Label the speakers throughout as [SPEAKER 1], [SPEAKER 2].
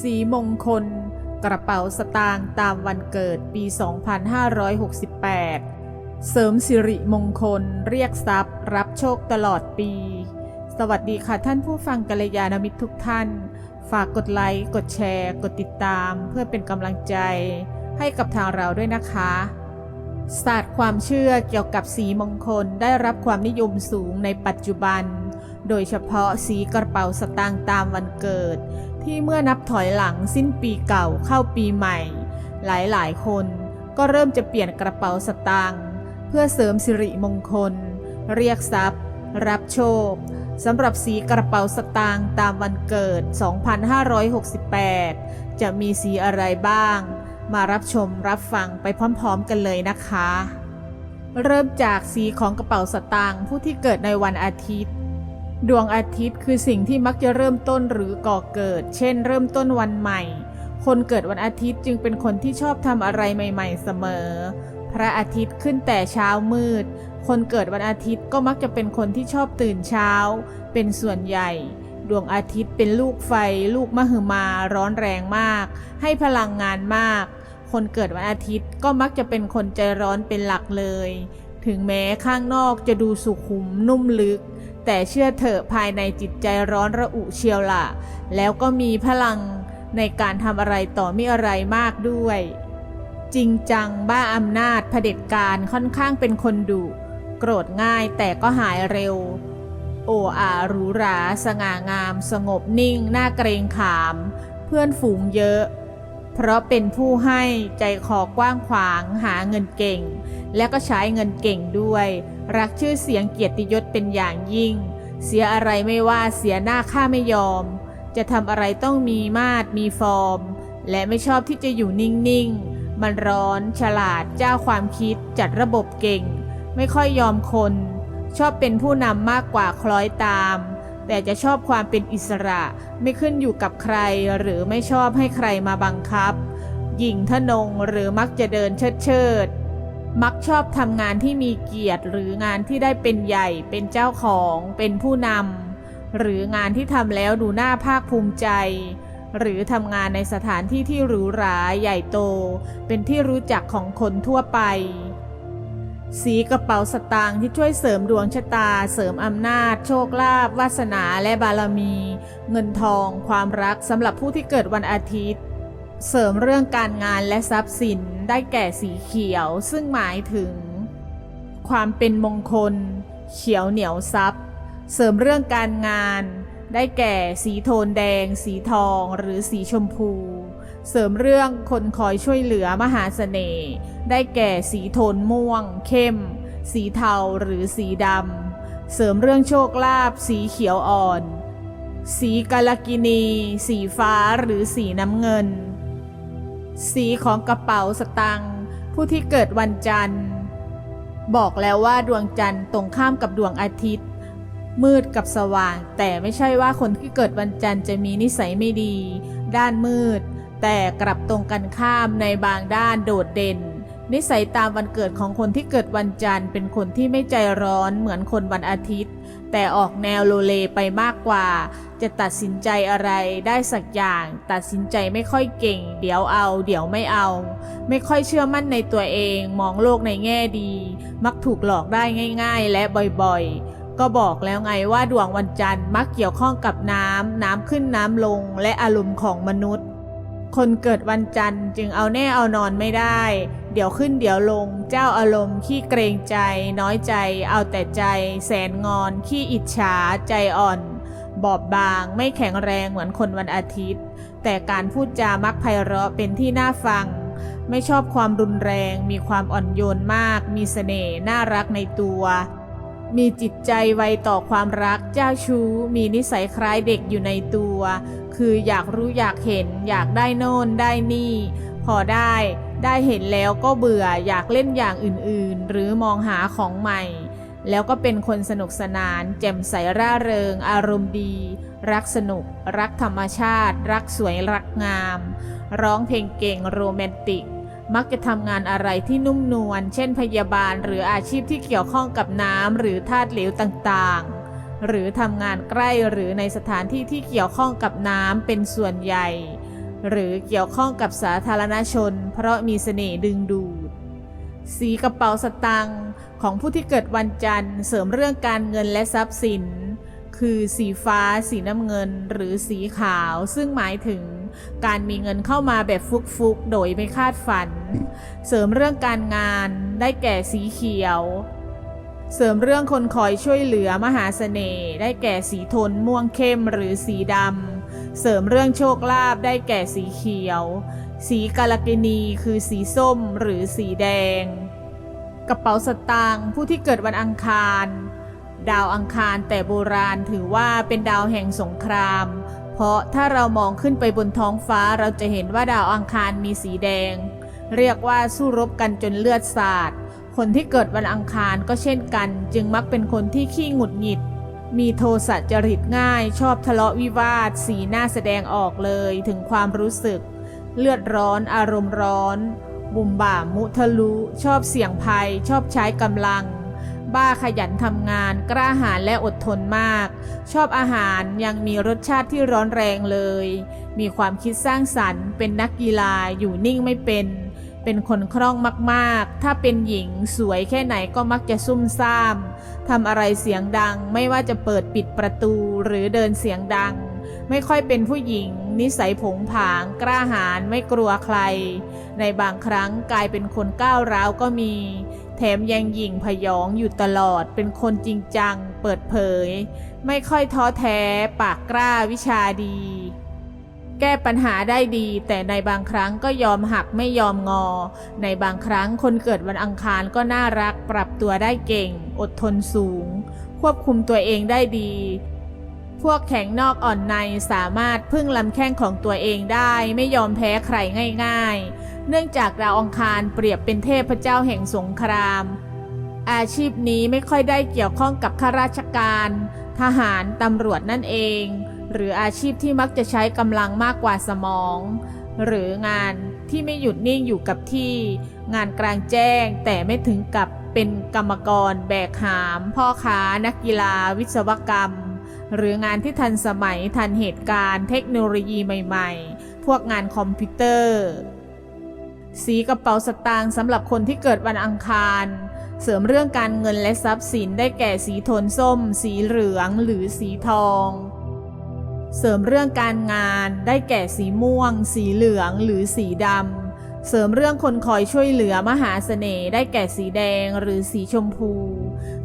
[SPEAKER 1] สีมงคล กระเป๋าสตางค์ตามวันเกิดปี 2568 เสริมสิริมงคล เรียกทรัพย์ รับโชคตลอดปี สวัสดีค่ะท่านผู้ฟังกัลยาณมิตรทุกท่าน ฝากกดไลค์ กดแชร์ กดติดตาม เพื่อเป็นกำลังใจ ให้กับทางเราด้วยนะคะศาสตร์ความเชื่อเกี่ยวกับสีมงคลได้รับความนิยมสูงในปัจจุบัน โดยเฉพาะสีกระเป๋าสตางค์ตามวันเกิด ที่เมื่อนับถอยหลังสิ้นปีเก่าเข้าปีใหม่ หลายๆ คนก็เริ่มจะเปลี่ยนกระเป๋าสตางค์เพื่อเสริมสิริมงคล เรียกทรัพย์ รับโชคสำหรับสีกระเป๋าสตางค์ตามวันเกิด 2568 จะมีสีอะไรบ้าง มารับชมรับฟังไปพร้อมๆกันเลยนะคะ เริ่มจากสีของกระเป๋าสตางค์ผู้ที่เกิดในวันอาทิตย์ ดวงอาทิตย์คือสิ่งที่มักจะเริ่มต้นหรือก่อเกิด เช่น เริ่มต้นวันใหม่ คนเกิดวันอาทิตย์จึงเป็นคนที่ชอบทำอะไรใหม่ ๆ เสมอ พระอาทิตย์ขึ้นแต่เช้ามืด คนเกิดวันอาทิตย์ก็มักจะเป็นคนที่ชอบตื่นเช้า เป็นส่วนใหญ่ ดวงอาทิตย์เป็นลูกไฟ ลูกมหึมาร้อนแรงมาก ให้พลังงานมาก คนเกิดวันอาทิตย์ก็มักจะเป็นคนใจร้อนเป็นหลักเลย ถึงแม้ข้างนอกจะดูสุขุมนุ่มลึก แต่เชื่อเถอะภายในจิตใจร้อนระอุเชียวล่ะ แล้วก็มีพลังในการทำอะไรต่อมีอะไรมากด้วย จริงจังบ้าอำนาจเผด็จการค่อนข้างเป็นคนดุโกรธง่ายแต่ก็หายเร็ว โอ้อาหรูหรา สง่างาม สงบนิ่ง น่าเกรงขาม เพื่อนฝูงเยอะ เพราะเป็นผู้ให้ใจคอกว้างขวาง หาเงินเก่ง และก็ใช้เงินเก่งด้วย รักชื่อเสียงเกียรติยศเป็นอย่างยิ่ง เสียอะไรไม่ว่าเสียหน้าข้าไม่ยอม จะทำอะไรต้องมีมาดมีฟอร์ม และไม่ชอบที่จะอยู่นิ่งๆ มันร้อน ฉลาดเจ้าความคิดจัดระบบเก่ง ไม่ค่อยยอมคน ชอบเป็นผู้นำมากกว่าคล้อยตาม แต่จะชอบความเป็นอิสระไม่ขึ้นอยู่กับใครหรือไม่ชอบให้ใครมาบังคับ หญิงทนงหรือมักจะเดินเชิดเชิด มักชอบทำงานที่มีเกียรติ หรืองานที่ได้เป็นใหญ่ เป็นเจ้าของ เป็นผู้นำหรืองานที่ทำแล้วดูน่าภาคภูมิใจ หรือทำงานในสถานที่ที่หรูหราใหญ่โต เป็นที่รู้จักของคนทั่วไป สีกระเป๋าสตางค์ที่ช่วยเสริมดวงชะตา เสริมอำนาจ โชคลาภวาสนาและบารมี เงินทอง ความรักสำหรับผู้ที่เกิดวันอาทิตย์ เสริมเรื่องการงานและทรัพย์สินได้แก่สีเขียว ซึ่งหมายถึง ความเป็นมงคล เขียวเหนียวทรัพย์ เสริมเรื่องการงาน ได้แก่สีโทนแดง สีทองหรือสีชมพู เสริมเรื่องคนคอยช่วยเหลือมหาเสน่ห์ได้แก่สีโทนม่วง เข้ม สีเทาหรือสีดำเสริมเรื่องโชคลาภสีเขียวอ่อน สีกาลกินี สีฟ้าหรือสีน้ำเงิน สีของกระเป๋าสตังค์ผู้ที่เกิดวันจันทร์ บอกแล้วว่าดวงจันทร์ตรงข้ามกับดวงอาทิตย์ มืดกับสว่าง แต่ไม่ใช่ว่าคนที่เกิดวันจันทร์จะมีนิสัยไม่ดี ด้านมืด แต่กลับตรงกันข้ามในบางด้านโดดเด่น นิสัยตามวันเกิดของคนที่เกิดวันจันทร์เป็นคนที่ไม่ใจร้อนเหมือนคนวันอาทิตย์ แต่ออกแนวโลเลไปมากกว่า จะตัดสินใจอะไรได้สักอย่าง ตัดสินใจไม่ค่อยเก่ง เดี๋ยวเอา เดี๋ยวไม่เอา ไม่ค่อยเชื่อมั่นในตัวเอง มองโลกในแง่ดี มักถูกหลอกได้ง่าย ๆ และบ่อยๆ ก็บอกแล้วไงว่าดวงวันจันทร์มักเกี่ยวข้องกับน้ำ น้ำขึ้นน้ำลง และอารมณ์ของมนุษย์ คนเกิดวันจันทร์จึงเอาแน่เอานอนไม่ได้ เดี๋ยวขึ้นเดี๋ยวลง เจ้าอารมณ์ขี้เกรงใจ น้อยใจ เอาแต่ใจ แสนงอน ขี้อิจฉา ใจอ่อน บอบบาง ไม่แข็งแรงเหมือนคนวันอาทิตย์ แต่การพูดจามักไพเราะเป็นที่น่าฟัง ไม่ชอบความรุนแรง มีความอ่อนโยนมาก มีเสน่ห์น่ารักในตัว มีจิตใจไวต่อความรักเจ้าชู้ มีนิสัยคล้ายเด็กอยู่ในตัว คืออยากรู้อยากเห็น อยากได้โน่นได้นี่ พอได้ ได้เห็นแล้วก็เบื่ออยากเล่นอย่างอื่นๆ หรือมองหาของใหม่ แล้วก็เป็นคนสนุกสนาน แจ่มใสร่าเริง อารมณ์ดี รักสนุก รักธรรมชาติ รักสวยรักงาม ร้องเพลงเก่งโรแมนติก มักจะทำงานอะไรที่นุ่มนวลเช่นพยาบาลหรืออาชีพที่เกี่ยวข้องกับน้ำหรือธาตุเหลวต่างๆ หรือทำงานใกล้หรือในสถานที่ที่เกี่ยวข้องกับน้ำเป็นส่วนใหญ่ หรือเกี่ยวข้องกับสาธารณชน เพราะมีเสน่ห์ดึงดูด สีกระเป๋าสตางค์ของผู้ที่เกิดวันจันทร์เสริมเรื่องการเงินและทรัพย์สิน คือสีฟ้า สีน้ำเงิน หรือสีขาว ซึ่งหมายถึงการมีเงินเข้ามาแบบฟุกๆ โดยไม่คาดฝัน เสริมเรื่องการงานได้แก่สีเขียว เสริมเรื่องคนคอยช่วยเหลือมหาเสน่ห์ได้แก่สีทนม่วงเข้มหรือสีดำ เสริมเรื่องโชคลาภได้แก่สีเขียว สีกาลกินีคือสีส้มหรือสีแดง กระเป๋าสตางค์ผู้ที่เกิดวันอังคาร ดาวอังคารแต่โบราณถือว่าเป็นดาวแห่งสงคราม เพราะถ้าเรามองขึ้นไปบนท้องฟ้าเราจะเห็นว่าดาวอังคารมีสีแดง เรียกว่าสู้รบกันจนเลือดสาด คนที่เกิดวันอังคารก็เช่นกัน จึงมักเป็นคนที่ขี้หงุดหงิด มีโทสะจริตง่ายชอบทะเลาะวิวาท สีหน้าแสดงออกเลยถึงความรู้สึก เลือดร้อนอารมณ์ร้อน บุ่มบ่ามุทะลุ ชอบเสี่ยงภัย ชอบใช้กำลัง บ้าขยันทำงาน กล้าหาญและอดทนมาก ชอบอาหารยังมีรสชาติที่ร้อนแรงเลย มีความคิดสร้างสรรค์ เป็นนักกีฬาอยู่นิ่งไม่เป็น เป็นคนคล่องมากๆ ถ้าเป็นหญิงสวยแค่ไหนก็มักจะซุ่มซ่ามทำอะไรเสียงดังไม่ว่าจะเปิดปิดประตูหรือเดินเสียงดัง ไม่ค่อยเป็นผู้หญิง นิสัยผงผาง กล้าหาญไม่กลัวใคร ในบางครั้งกลายเป็นคนก้าวร้าวก็มี แถมยังหยิ่งพยองอยู่ตลอดเป็นคนจริงจัง เปิดเผย ไม่ค่อยท้อแท้ปากกล้าวิชาดี แก้ปัญหาได้ดี แต่ในบางครั้งก็ยอมหักไม่ยอมงอ ในบางครั้งคนเกิดวันอังคารก็น่ารักปรับตัวได้เก่ง อดทนสูง ควบคุมตัวเองได้ดี พวกแข็งนอกอ่อนในสามารถพึ่งลำแข้งของตัวเองได้ ไม่ยอมแพ้ใครง่าย ๆ เนื่องจากดาวอังคารเปรียบเป็นเทพเจ้าแห่งสงคราม อาชีพนี้ไม่ค่อยได้เกี่ยวข้องกับข้าราชการ ทหารตำรวจนั่นเอง หรืออาชีพที่มักจะใช้กำลังมากกว่าสมอง หรืองานที่ไม่หยุดนิ่งอยู่กับที่ งานกลางแจ้งแต่ไม่ถึงกับเป็นกรรมกร แบกหาม พ่อค้า นักกีฬา วิศวกรรม หรืองานที่ทันสมัยทันเหตุการณ์ เทคโนโลยีใหม่ ๆ พวกงานคอมพิวเตอร์ สีกระเป๋าสตางค์สำหรับคนที่เกิดวันอังคารเสริมเรื่องการเงินและทรัพย์สินได้แก่สีโทนส้ม สีเหลือง หรือสีทอง เสริมเรื่องการงานได้แก่สีม่วง สีเหลืองหรือสีดำ เสริมเรื่องคนคอยช่วยเหลือมหาเสน่ห์ได้แก่สีแดงหรือสีชมพู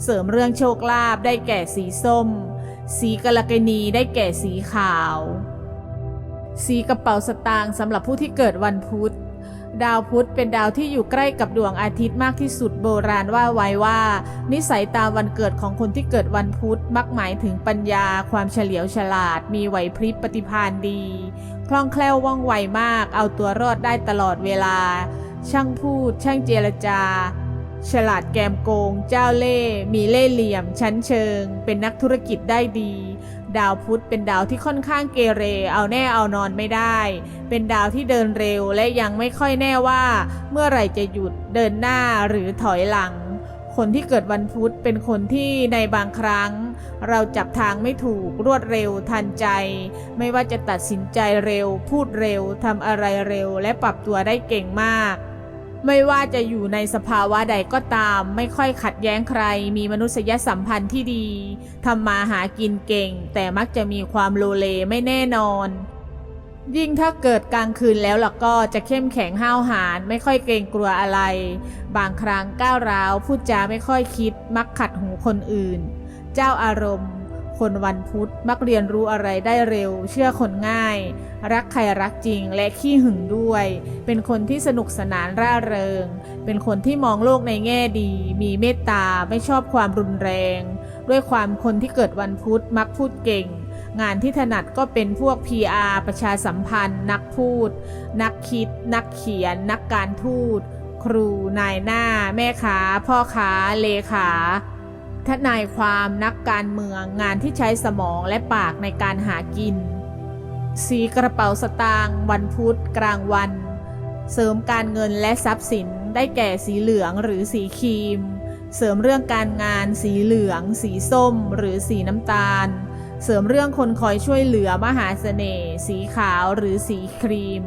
[SPEAKER 1] เสริมเรื่องโชคลาภได้แก่สีส้ม สีกลกนีได้แก่สีขาว สีกระเป๋าสตางค์สำหรับผู้ที่เกิดวันพุธ ดาวพุธเป็นดาวที่อยู่ใกล้กับดวงอาทิตย์มากที่สุดโบราณว่าไว้ว่า นิสัยตามวันเกิดของคนที่เกิดวันพุธมักหมายถึงปัญญา ความเฉลียวฉลาด มีไหวพริบปฏิภาณดีคล่องแคล่วว่องไวมาก เอาตัวรอดได้ตลอดเวลา ช่างพูด ช่างเจรจา ฉลาดแกมโกง เจ้าเล่ห์มีเล่ห์เหลี่ยม ชั้นเชิง เป็นนักธุรกิจได้ดี ดาวพุธเป็นดาวที่ค่อนข้างเกเร เอาแน่เอานอนไม่ได้ เป็นดาวที่เดินเร็วและยังไม่ค่อยแน่ว่า เมื่อไหร่จะหยุดเดินหน้าหรือถอยหลัง คนที่เกิดวันพุธเป็นคนที่ในบางครั้ง เราจับทางไม่ถูกรวดเร็วทันใจ ไม่ว่าจะตัดสินใจเร็ว พูดเร็วทำอะไรเร็ว และปรับตัวได้เก่งมาก ไม่ว่าจะอยู่ในสภาวะใดก็ตาม ไม่ค่อยขัดแย้งใคร มีมนุษยสัมพันธ์ที่ดีทำมาหากินเก่ง แต่มักจะมีความโลเลไม่แน่นอน ยิ่งถ้าเกิดกลางคืนแล้วล่ะก็จะเข้มแข็งห้าวหาญไม่ค่อยเกรงกลัวอะไร บางครั้งก้าวร้าวพูดจาไม่ค่อยคิด มักขัดหูคนอื่น เจ้าอารมณ์ คนวันพุธมักเรียนรู้อะไรได้เร็ว เชื่อคนง่าย รักใครรักจริงและขี้หึงด้วย เป็นคนที่สนุกสนานร่าเริง เป็นคนที่มองโลกในแง่ดี มีเมตตาไม่ชอบความรุนแรง ด้วยความคนที่เกิดวันพุธมักพูดเก่ง งานที่ถนัดก็เป็นพวก PR ประชาสัมพันธ์ นักพูด นักคิด นักเขียน นักการทูต ครู นายหน้า แม่ค้า พ่อค้า เลขาทนายความนักการเมืองงานที่ใช้สมองและปากในการหากิน สีกระเป๋าสตางค์วันพุธกลางวัน เสริมการเงินและทรัพย์สินได้แก่สีเหลืองหรือสีครีม เสริมเรื่องการงาน สีเหลือง สีส้ม หรือสีน้ำตาล เสริมเรื่องคนคอยช่วยเหลือมหาเสน่ห์สีขาวหรือสีครีม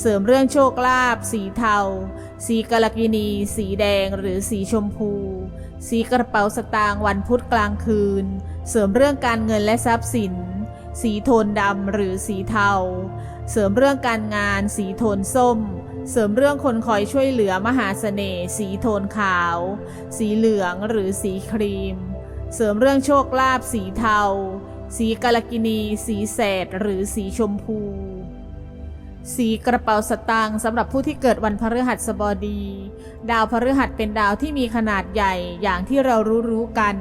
[SPEAKER 1] เสริมเรื่องโชคลาภสีเทา สีกลกินี สีแดงหรือสีชมพู สีกระเป๋าสตางค์วันพุธกลางคืน เสริมเรื่องการเงินและทรัพย์สิน สีโทนดำหรือสีเทา เสริมเรื่องการงาน สีโทนส้ม เสริมเรื่องคนคอยช่วยเหลือมหาเสน่ห์ สีโทนขาว สีเหลืองหรือสีครีม เสริมเรื่องโชคลาภสีเทา สีกาลกินี สีแสดหรือสีชมพู สีกระเป๋าสตางค์สำหรับผู้ที่เกิดวันพฤหัสบดี ดาวพฤหัสเป็นดาวที่มีขนาดใหญ่อย่างที่เรารู้ๆกัน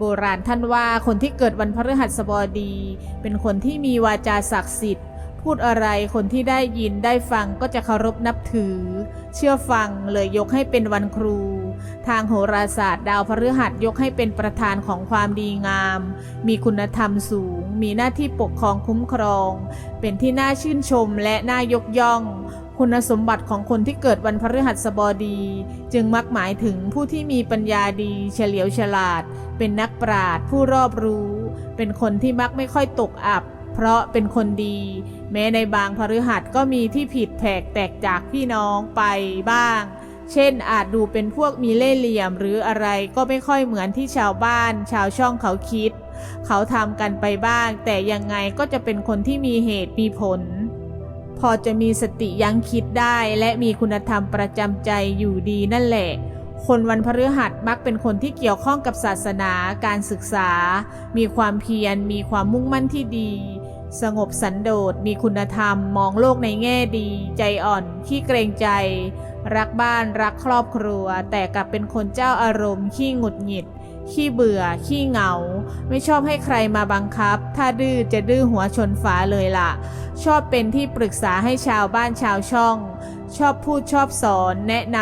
[SPEAKER 1] โบราณท่านว่าคนที่เกิดวันพฤหัสบดี เป็นคนที่มีวาจาศักดิ์สิทธิ์ พูดอะไรคนที่ได้ยินได้ฟังก็จะเคารพนับถือ เชื่อฟังเลยยกให้เป็นวันครู ทางโหราศาสตร์ดาวพฤหัสยกให้เป็นประธานของความดีงาม มีคุณธรรมสูง มีหน้าที่ปกครองคุ้มครอง เป็นที่น่าชื่นชมและน่ายกย่อง คุณสมบัติของคนที่เกิดวันพฤหัสบดี จึงมักหมายถึงผู้ที่มีปัญญาดี เฉลียวฉลาด เป็นนักปราชญ์ผู้รอบรู้ เป็นคนที่มักไม่ค่อยตกอับ เพราะเป็นคนดี แม้ในบางพฤหัสก็มีที่ผิดแผกแตกจากพี่น้องไปบ้าง เช่นอาจดูเป็นพวกมีเล่ห์เหลี่ยมหรืออะไรก็ไม่ค่อยเหมือนที่ชาวบ้าน ชาวช่องเขาคิด เขาทำกันไปบ้าง แต่ยังไงก็จะเป็นคนที่มีเหตุมีผล พอจะมีสติยังคิดได้และมีคุณธรรมประจำใจอยู่ดีนั่นแหละ คนวันพฤหัสมักเป็นคนที่เกี่ยวข้องกับศาสนาการศึกษา มีความเพียร มีความมุ่งมั่นที่ดี สงบสันโดษ มีคุณธรรม มองโลกในแง่ดี ใจอ่อนขี้เกรงใจ รักบ้านรักครอบครัว แต่กลับเป็นคนเจ้าอารมณ์ขี้หงุดหงิด ขี้เบื่อ ขี้เหงา ไม่ชอบให้ใครมาบังคับ ถ้าดื้อจะดื้อหัวชนฝาเลยล่ะ ชอบเป็นที่ปรึกษาให้ชาวบ้านชาวช่อง ชอบพูดชอบสอนแนะน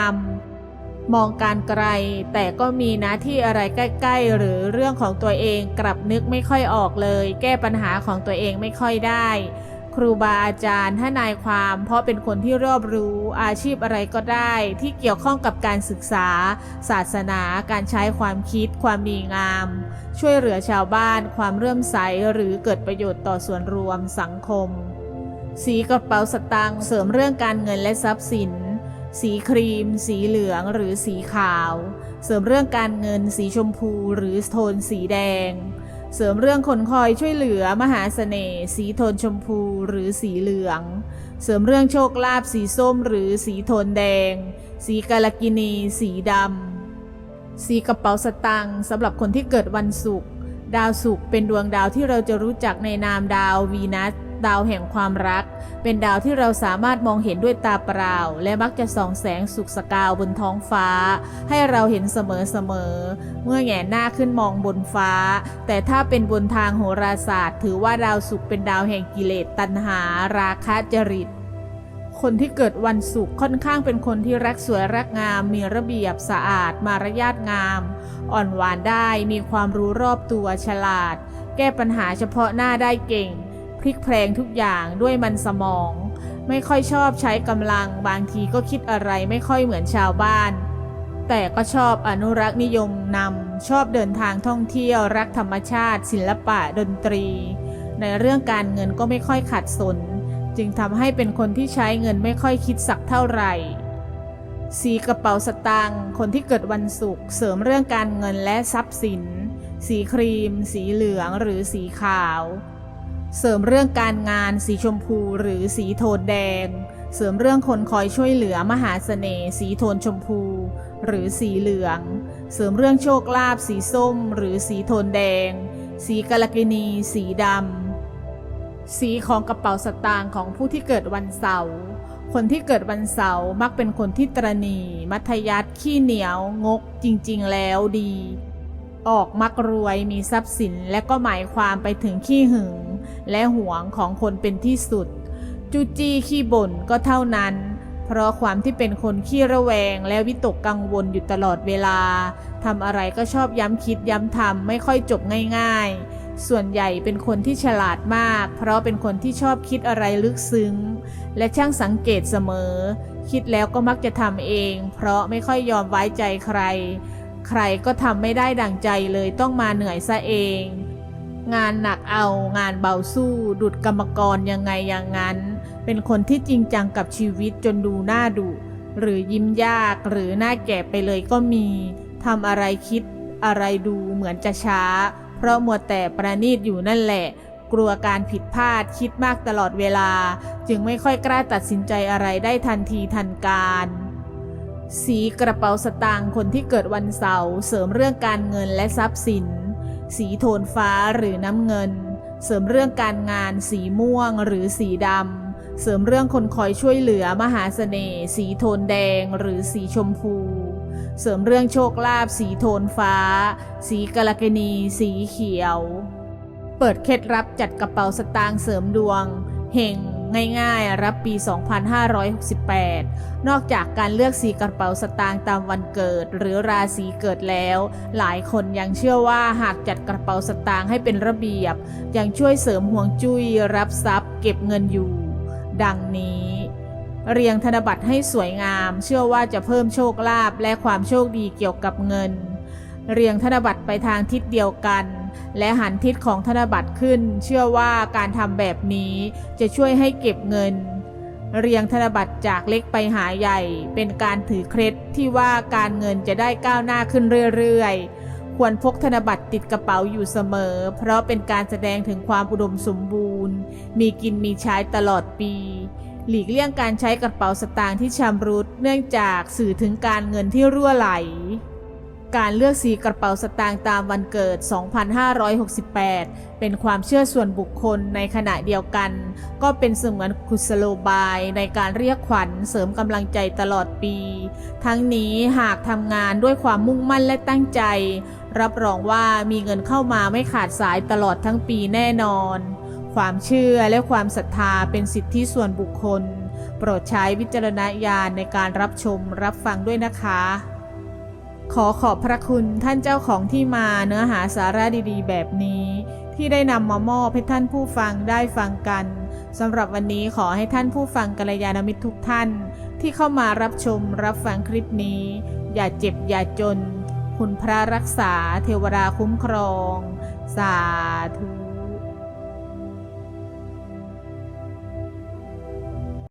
[SPEAKER 1] ำมองการไกล แต่ก็มีหน้าที่อะไรใกล้ ๆ หรือเรื่องของตัวเองกลับนึกไม่ค่อยออกเลย แก้ปัญหาของตัวเองไม่ค่อยได้ ครูบาอาจารย์ทนายความ เพราะเป็นคนที่รอบรู้อาชีพอะไรก็ได้ ที่เกี่ยวข้องกับการศึกษา ศาสนา การใช้ความคิด ความดีงาม ช่วยเหลือชาวบ้าน ความเรื่อมใสหรือเกิดประโยชน์ต่อส่วนรวมสังคม สีกระเป๋าสตางค์เสริมเรื่องการเงินและทรัพย์สิน สีครีม สีเหลืองหรือสีขาว เสริมเรื่องการเงิน สีชมพู หรือโทนสีแดง เสริมเรื่องคนคอยช่วยเหลือมหาเสน่ห์สีโทนชมพูหรือสีเหลือง เสริมเรื่องโชคลาภสีส้มหรือสีโทนแดง สีกาลกินี สีดำสีกระเป๋าสตางค์สำหรับคนที่เกิดวันศุกร์ดาวศุกร์เป็นดวงดาวที่เราจะรู้จักในนามดาววีนัส ดาวแห่งความรัก เป็นดาวที่เราสามารถมองเห็นด้วยตาเปล่า และมักจะส่องแสงสุกสกาวบนท้องฟ้า ให้เราเห็นเสมอๆเมื่อแหงนหน้าขึ้นมองบนฟ้า แต่ถ้าเป็นบนทางโหราศาสตร์ ถือว่าดาวศุกร์เป็นดาวแห่งกิเลสตัณหา ราคะจริตคนที่เกิดวันศุกร์ค่อนข้างเป็นคนที่รักสวยรักงาม มีระเบียบสะอาด มารยาทงาม อ่อนหวานได้มีความรู้รอบตัวฉลาด แก้ปัญหาเฉพาะหน้าได้เก่ง ลิกแพลงทุกอย่างด้วยมันสมอง ไม่ค่อยชอบใช้กำลัง บางทีก็คิดอะไรไม่ค่อยเหมือนชาวบ้าน แต่ก็ชอบอนุรักษ์นิยมนำชอบเดินทางท่องเที่ยวรักธรรมชาติ ศิลปะดนตรี ในเรื่องการเงินก็ไม่ค่อยขัดสน จึงทำให้เป็นคนที่ใช้เงินไม่ค่อยคิดสักเท่าไหร่สีกระเป๋าสตางค์คนที่เกิดวันศุกร์เสริมเรื่องการเงินและทรัพย์สิน สีครีม สีเหลืองหรือสีขาว เสริมเรื่องการงานสีชมพูหรือสีโทนแดง เสริมเรื่องคนคอยช่วยเหลือมหาเสน่ห์สีโทนชมพู หรือสีเหลือง เสริมเรื่องโชคลาภสีส้ม หรือสีโทนแดง สีกาลกินีสีดำสีของกระเป๋าสตางค์ของผู้ที่เกิดวันเสาร์คนที่เกิดวันเสาร์มักเป็นคนที่ตรณีมัธยัติขี้เหนียว งก จริง ๆ แล้วดี ออกมักรวยมีทรัพย์สินและก็หมายความไปถึงขี้หึง และหวงของคนเป็นที่สุด จูจี้ขี้บ่นก็เท่านั้น เพราะความที่เป็นคนขี้ระแวงและวิตกกังวลอยู่ตลอดเวลาทำอะไรก็ชอบย้ำคิดย้ำทำไม่ค่อยจบง่ายๆ ส่วนใหญ่เป็นคนที่ฉลาดมาก เพราะเป็นคนที่ชอบคิดอะไรลึกซึ้ง และช่างสังเกตเสมอ คิดแล้วก็มักจะทำเอง เพราะไม่ค่อยยอมไว้ใจใคร ใครก็ทำไม่ได้ดั่งใจเลยต้องมาเหนื่อยซะเอง งานหนักเอางานเบาสู้ ดุดกรรมกรยังไงอย่างนั้น เป็นคนที่จริงจังกับชีวิตจนดูหน้าดุ หรือยิ้มยากหรือหน้าแก่ไปเลยก็มีทำอะไรคิดอะไรดูเหมือนจะช้า เพราะมัวแต่ประณีตอยู่นั่นแหละ กลัวการผิดพลาดคิดมากตลอดเวลา จึงไม่ค่อยกล้าตัดสินใจอะไรได้ทันทีทันการสีกระเป๋าสตางค์คนที่เกิดวันเสาร์เสริมเรื่องการเงินและทรัพย์สิน สีโทนฟ้าหรือน้ำเงิน เสริมเรื่องการงานสีม่วงหรือสีดำ เสริมเรื่องคนคอยช่วยเหลือมหาเสน่ห์สีโทนแดงหรือสีชมพู เสริมเรื่องโชคลาภสีโทนฟ้า สีกรกณีสีเขียว เปิดเคล็ดลับจัดกระเป๋าสตางค์เสริมดวงเฮง ง่ายๆ รับปี 2568 นอกจากการเลือกสีกระเป๋าสตางค์ตามวันเกิดหรือราศีเกิดแล้ว หลายคนยังเชื่อว่าหากจัดกระเป๋าสตางค์ให้เป็นระเบียบ ยังช่วยเสริมห่วงจุ้ยรับทรัพย์ เก็บเงินอยู่ ดังนี้เรียงธนบัตรให้สวยงาม เชื่อว่าจะเพิ่มโชคลาภและความโชคดีเกี่ยวกับเงิน เรียงธนบัตรไปทางทิศเดียวกัน และหันทิศของธนบัตรขึ้น เชื่อว่าการทำแบบนี้จะช่วยให้เก็บเงิน เรียงธนบัตรจากเล็กไปหาใหญ่ เป็นการถือเคล็ดที่ว่าการเงินจะได้ก้าวหน้าขึ้นเรื่อยๆ ควรพกธนบัตรติดกระเป๋าอยู่เสมอ เพราะเป็นการแสดงถึงความอุดมสมบูรณ์ มีกินมีใช้ตลอดปีหลีกเลี่ยงการใช้กระเป๋าสตางค์ที่ชำรุด เนื่องจากสื่อถึงการเงินที่รั่วไหล การเลือกสีกระเป๋าสตางค์ตามวันเกิด 2568 เป็นความเชื่อส่วนบุคคลในขณะเดียวกัน ก็เป็นเสมือนกุศโลบายในการเรียกขวัญเสริมกำลังใจตลอดปี ทั้งนี้หากทำงานด้วยความมุ่งมั่นและตั้งใจ รับรองว่ามีเงินเข้ามาไม่ขาดสายตลอดทั้งปีแน่นอน ความเชื่อและความศรัทธาเป็นสิทธิส่วนบุคคล โปรดใช้วิจารณญาณในการรับชมรับฟังด้วยนะคะ ขอขอบพระคุณท่านเจ้าของที่มาเนื้อหาสาระดีๆ แบบนี้ ที่ได้นำมามอบให้ท่านผู้ฟังได้ฟังกันสำหรับวันนี้ขอให้ท่านผู้ฟังกัลยาณมิตรทุกท่าน ที่เข้ามารับชมรับฟังคลิปนี้ อย่าเจ็บอย่าจน คุณพระรักษาเทวราคุ้มครอง สาธุ